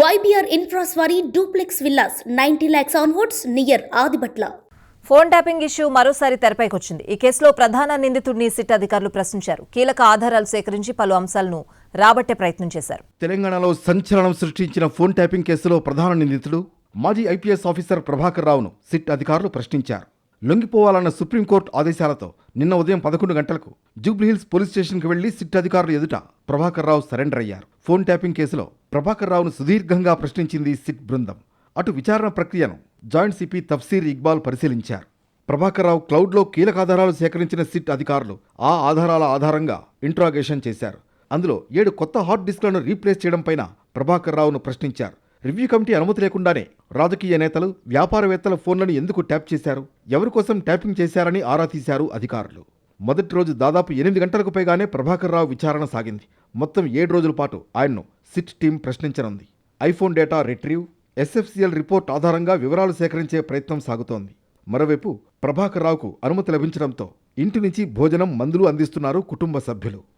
YBR infras వారి duplex villas ninety lakhs onwards near Adibatla phone tapping issue మరోసారి తెరపైకొచ్చింది. ఈ కేసులో ప్రధాన నిందితుడిని సిట్ అధికారులు ప్రశ్నించారు. కీలక ఆధారాలు సేకరించి పలు అంశాలను రాబట్టే ప్రయత్నం చేశారు. తెలంగాణలో సంచలనం సృష్టించిన ఫోన్ ట్యాపింగ్ కేసులో ప్రధాన నిందితుడు మాజీ ఐపీఎస్ ఆఫీసర్ ప్రభాకర్ రావును సిట్ అధికారులు ప్రశ్నించారు. లొంగిపోవాలన్న సుప్రీంకోర్టు ఆదేశాలతో నిన్న ఉదయం పదకొండు గంటలకు జూబ్లీహిల్స్ పోలీస్ స్టేషన్కి వెళ్ళి సిట్ అధికారులు ఎదుట ప్రభాకర్ రావు సరెండర్ అయ్యారు. ఫోన్ ట్యాపింగ్ కేసులో ప్రభాకర్ రావును సుదీర్ఘంగా ప్రశ్నించింది సిట్ బృందం. అటు విచారణ ప్రక్రియను జాయింట్ సిపి తఫ్సీర్ ఇక్బాల్ పరిశీలించారు. ప్రభాకర్ రావు క్లౌడ్లో కీలక ఆధారాలు సేకరించిన సిట్ అధికారులు ఆ ఆధారాల ఆధారంగా ఇంట్రాగేషన్ చేశారు. అందులో ఏడు కొత్త హార్డ్ డిస్క్లను రీప్లేస్ చేయడం పైన ప్రభాకర్ రావును ప్రశ్నించారు. రివ్యూ కమిటీ అనుమతి లేకుండానే రాజకీయ నేతలు వ్యాపారవేత్తల ఫోన్లను ఎందుకు ట్యాప్ చేశారు? ఎవరి కోసం ట్యాపింగ్ చేశారని ఆరా తీశారు అధికారులు. మొదటి రోజు దాదాపు ఎనిమిది గంటలకు పైగానే ప్రభాకర్ రావు విచారణ సాగింది. మొత్తం ఏడు రోజుల పాటు ఆయన్ను SIT team ప్రశ్నించనుంది. IPhone data retrieve SFCL report ఆధారంగా వివరాలు సేకరించే ప్రయత్నం సాగుతోంది. మరోవైపు ప్రభాకర్ రావుకు అనుమతి లభించడంతో ఇంటి నుంచి భోజనం మందులు అందిస్తున్నారు కుటుంబ సభ్యులు.